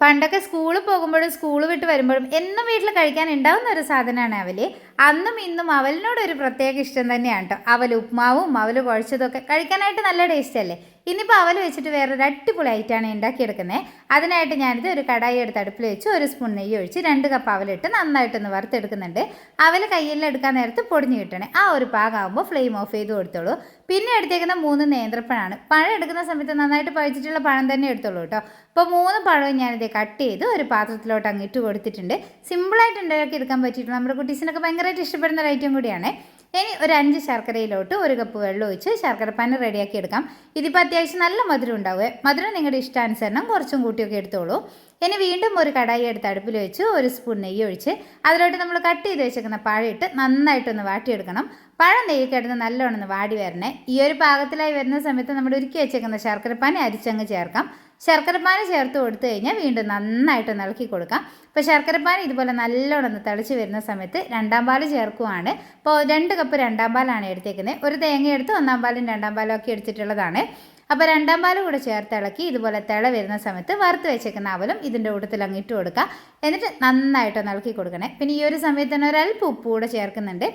പണ്ടൊക്കെ സ്കൂളിൽ പോകുമ്പോഴും സ്കൂൾ വിട്ട് വരുമ്പോഴും എന്നും വീട്ടിൽ കഴിക്കാൻ ഉണ്ടാവുന്ന ഒരു സാധനമാണ് അവൽ. അന്നും ഇന്നും അവലിനോട് ഒരു പ്രത്യേക ഇഷ്ടം തന്നെയാണ് കേട്ടോ. അവൽ ഉപ്മാവും അവൽ കുഴച്ചതും ഒക്കെ കഴിക്കാനായിട്ട് നല്ല ടേസ്റ്റ് അല്ലേ? ഇന്നിപ്പോൾ അവൽ വെച്ചിട്ട് വേറൊരു അടിപൊളി ആയിട്ടാണ് ഉണ്ടാക്കിയെടുക്കുന്നത്. അതിനായിട്ട് ഞാനിത് ഒരു കടായി എടുത്ത് അടുപ്പിൽ വെച്ച് ഒരു സ്പൂൺ നെയ്യ് ഒഴിച്ച് രണ്ട് കപ്പ് അവലിട്ട് നന്നായിട്ടൊന്ന് വറുത്തെടുക്കുന്നുണ്ട്. അവൽ കയ്യിലെടുക്കാൻ നേരത്ത് പൊടിഞ്ഞ് കിട്ടണേ. ആ ഒരു പാകമാകുമ്പോൾ ഫ്ലെയിം ഓഫ് ചെയ്ത് കൊടുത്തോളൂ. പിന്നെ എടുത്തേക്കുന്ന മൂന്ന് നേന്ത്രപ്പഴമാണ് പഴം എടുക്കുന്ന സമയത്ത് നന്നായിട്ട് പഴിച്ചിട്ടുള്ള പഴം തന്നെ എടുത്തോളൂ കേട്ടോ. അപ്പോൾ മൂന്ന് പഴവും ഞാനിത് കട്ട് ചെയ്ത് ഒരു പാത്രത്തിലോട്ട് അങ്ങ് ഇട്ട് കൊടുത്തിട്ടുണ്ട്. സിമ്പിളായിട്ട് ഉണ്ടാക്കി എടുക്കാൻ പറ്റിയിട്ടുണ്ട് നമ്മുടെ കുട്ടീസിനൊക്കെ ഭയങ്കരമായിട്ട് ഇഷ്ടപ്പെടുന്ന ഒരു ഐറ്റം കൂടിയാണ്. ഇനി ഒരു അഞ്ച് ശർക്കരയിലോട്ട് ഒരു കപ്പ് വെള്ളം ഒഴിച്ച് ശർക്കര പാന് റെഡിയാക്കി എടുക്കാം. ഇതിപ്പോൾ അത്യാവശ്യം നല്ല മധുരം ഉണ്ടാവുക മധുരം നിങ്ങളുടെ ഇഷ്ടാനുസരണം കുറച്ചും കൂട്ടിയൊക്കെ എടുത്തോളൂ. ഇനി വീണ്ടും ഒരു കടായി എടുത്ത് അടുപ്പിൽ വെച്ച് ഒരു സ്പൂൺ നെയ്യ് ഒഴിച്ച് അതിലോട്ട് നമ്മൾ കട്ട് ചെയ്ത് വെച്ചേക്കുന്ന പഴം ഇട്ട് നന്നായിട്ടൊന്ന് വാട്ടിയെടുക്കണം. പഴം നെയ്യ് കിടന്ന് നല്ലോണം ഒന്ന് വാടി വരണേ. ഈ ഒരു പാകത്തിലായി വരുന്ന സമയത്ത് നമ്മൾ ഒരുക്കി വെച്ചേക്കുന്ന ശർക്കരപ്പാനി അരിച്ചങ്ങ് ചേർക്കാം. ശർക്കരപ്പാനി ചേർത്ത് കൊടുത്തു കഴിഞ്ഞാൽ വീണ്ടും നന്നായിട്ട് ഇളക്കി കൊടുക്കാം. ഇപ്പോൾ ശർക്കരപ്പാനി ഇതുപോലെ നല്ലോണം ഒന്ന് തിളച്ച് വരുന്ന സമയത്ത് രണ്ടാം പാൽ ചേർക്കുവാണ്. ഇപ്പോൾ രണ്ട് കപ്പ് രണ്ടാം പാലാണ് എടുത്തേക്കുന്നത്. ഒരു തേങ്ങ എടുത്ത് ഒന്നാം പാലും രണ്ടാം പാലും ഒക്കെ എടുത്തിട്ടുള്ളതാണ്. അപ്പോൾ രണ്ടാം പാലും കൂടെ ചേർത്ത് ഇളക്കി ഇതുപോലെ തിള വരുന്ന സമയത്ത് വറുത്ത് വെച്ചേക്കുന്ന അവലും ഇതിന്റെ കൂട്ടത്തിൽ അങ്ങ് ഇട്ട് കൊടുക്കുക. എന്നിട്ട് നന്നായിട്ടൊന്ന് ഇളക്കി കൊടുക്കണേ. പിന്നെ ഈ ഒരു സമയത്ത് തന്നെ ഒരല്പം ഉപ്പ് കൂടെ ചേർക്കുന്നുണ്ട്.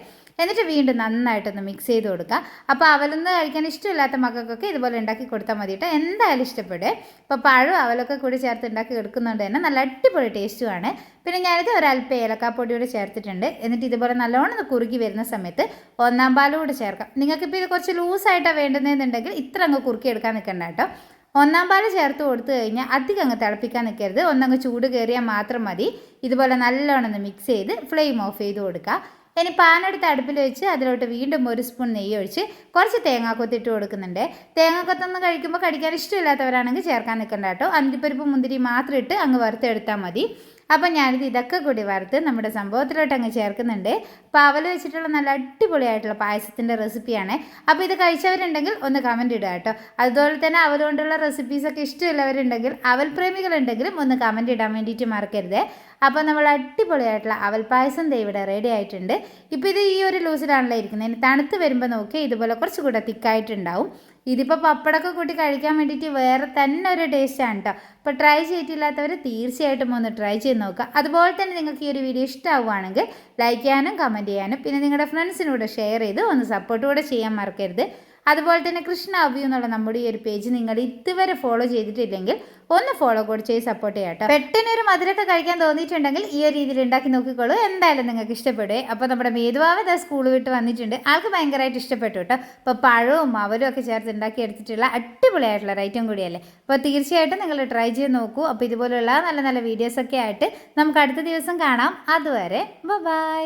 എന്നിട്ട് വീണ്ടും നന്നായിട്ടൊന്ന് മിക്സ് ചെയ്ത് കൊടുക്കുക. അപ്പോൾ അവലൊന്ന് കഴിക്കാൻ ഇഷ്ടമില്ലാത്ത മക്കൾക്കൊക്കെ ഇതുപോലെ ഉണ്ടാക്കി കൊടുത്താൽ മതി കേട്ടോ എന്തായാലും ഇഷ്ടപ്പെടും. ഇപ്പോൾ പഴവും അവലൊക്കെ കൂടി ചേർത്ത് ഉണ്ടാക്കി എടുക്കുന്നതുകൊണ്ട് തന്നെ നല്ല അടിപൊളി ടേസ്റ്റുമാണ് പിന്നെ ഞാനിത് ഒരല്പം ഏലക്കാപ്പൊടി കൂടി ചേർത്തിട്ടുണ്ട്. എന്നിട്ട് ഇതുപോലെ നല്ലോണം കുറുകി വരുന്ന സമയത്ത് ഒന്നാം പാലും കൂടി ചേർക്കാം. നിങ്ങൾക്കിപ്പോൾ ഇത് കുറച്ച് ലൂസായിട്ടാണ് വേണ്ടുന്നതെന്നുണ്ടെങ്കിൽ ഇത്ര അങ്ങ് കുറുക്കി എടുക്കാൻ നിൽക്കണ്ട കേട്ടോ. ഒന്നാം പാൽ ചേർത്ത് കൊടുത്തു കഴിഞ്ഞാൽ അധികം അങ്ങ് തിളപ്പിക്കാൻ നിൽക്കരുത്. ഒന്നങ്ങ് ചൂട് കയറിയാൽ മാത്രം മതി. ഇതുപോലെ നല്ലോണം ഒന്ന് മിക്സ് ചെയ്ത് ഫ്ലെയിം ഓഫ് ചെയ്ത് കൊടുക്കുക. ഇനി പാനെടുത്ത് അടുപ്പിൽ വെച്ച് അതിലോട്ട് വീണ്ടും ഒരു സ്പൂൺ നെയ്യ് ഒഴിച്ച് കുറച്ച് തേങ്ങാക്കൊത്ത് ഇട്ട് കൊടുക്കുന്നുണ്ട്. തേങ്ങാക്കൊത്തൊന്ന് കഴിക്കുമ്പോൾ കടിക്കാൻ ഇഷ്ടമില്ലാത്തവരാണെങ്കിൽ ചേർക്കാൻ നിൽക്കണ്ട കേട്ടോ. അന്തിപ്പരിപ്പ് മുന്തിരി മാത്രം ഇട്ട് അങ്ങ് വറുത്തെടുത്താൽ മതി. അപ്പം ഞാനിത് ഇതൊക്കെ കൂടി വറുത്ത് നമ്മുടെ സംഭവത്തിലോട്ട് അങ്ങ് ചേർക്കുന്നുണ്ട്. അവൽ വെച്ചിട്ടുള്ള നല്ല അടിപൊളിയായിട്ടുള്ള പായസത്തിന്റെ റെസിപ്പിയാണ്. അപ്പോൾ ഇത് കഴിച്ചവരുണ്ടെങ്കിൽ ഒന്ന് കമന്റ് ഇടുക കേട്ടോ. അതുപോലെ തന്നെ അവലുകൊണ്ടുള്ള റെസിപ്പീസൊക്കെ ഇഷ്ടമുള്ളവരുണ്ടെങ്കിൽ അവൽ പ്രേമികളുണ്ടെങ്കിലും ഒന്ന് കമന്റ് ഇടാൻ വേണ്ടിയിട്ട് മറക്കരുത്. അപ്പോൾ നമ്മൾ അടിപൊളിയായിട്ടുള്ള അവൽ പായസം ഇവിടെ റെഡി ആയിട്ടുണ്ട്. ഇപ്പോൾ ഇത് ഈ ഒരു ലൂസിലാണല്ലോ ഇരിക്കുന്നത്. ഇനി തണുത്ത് വരുമ്പോൾ നോക്കി ഇതുപോലെ കുറച്ചുകൂടെ തിക്കായിട്ടുണ്ടാവും. ഇതിപ്പോൾ പപ്പടമൊക്കെ കൂട്ടി കഴിക്കാൻ വേണ്ടിയിട്ട് വേറെ തന്നെ ഒരു ടേസ്റ്റാണ് കേട്ടോ അപ്പോൾ ട്രൈ ചെയ്തിട്ടില്ലാത്തവർ തീർച്ചയായിട്ടും ഒന്ന് ട്രൈ ചെയ്ത് നോക്കുക. അതുപോലെ തന്നെ നിങ്ങൾക്ക് ഈ ഒരു വീഡിയോ ഇഷ്ടമാവുകയാണെങ്കിൽ ലൈക്ക് ചെയ്യാനും കമന്റ് ചെയ്യാനും പിന്നെ നിങ്ങളുടെ ഫ്രണ്ട്സിനൂടെ ഷെയർ ചെയ്ത് ഒന്ന് സപ്പോർട്ട് കൂടെ ചെയ്യാൻ മറക്കരുത്. അതുപോലെ തന്നെ കൃഷ്ണ അബ്യൂ എന്നുള്ള നമ്മുടെ ഈ ഒരു പേജ് നിങ്ങൾ ഇതുവരെ ഫോളോ ചെയ്തിട്ടില്ലെങ്കിൽ ഒന്ന് ഫോളോ കൂടി ചെയ്ത് സപ്പോർട്ട് ചെയ്യാം കേട്ടോ പെട്ടെന്ന് ഒരു മധുരമൊക്കെ കഴിക്കാൻ തോന്നിയിട്ടുണ്ടെങ്കിൽ ഈ ഒരു രീതിയിൽ ഉണ്ടാക്കി നോക്കിക്കോളൂ. എന്തായാലും നിങ്ങൾക്ക് ഇഷ്ടപ്പെടുക അപ്പോൾ നമ്മുടെ മേധുവാവ് സ്കൂൾ വിട്ട് വന്നിട്ടുണ്ട്. ആൾക്ക് ഭയങ്കരമായിട്ട് ഇഷ്ടപ്പെട്ടു കേട്ടോ അപ്പോൾ പഴവും അവലും ഒക്കെ ചേർത്ത് ഉണ്ടാക്കി എടുത്തിട്ടുള്ള അടിപൊളിയായിട്ടുള്ള ഐറ്റം കൂടിയല്ലേ? അപ്പോൾ തീർച്ചയായിട്ടും നിങ്ങൾ ട്രൈ ചെയ്ത് നോക്കൂ. അപ്പോൾ ഇതുപോലുള്ള നല്ല നല്ല വീഡിയോസൊക്കെ ആയിട്ട് നമുക്ക് അടുത്ത ദിവസം കാണാം. അതുവരെ ബൈ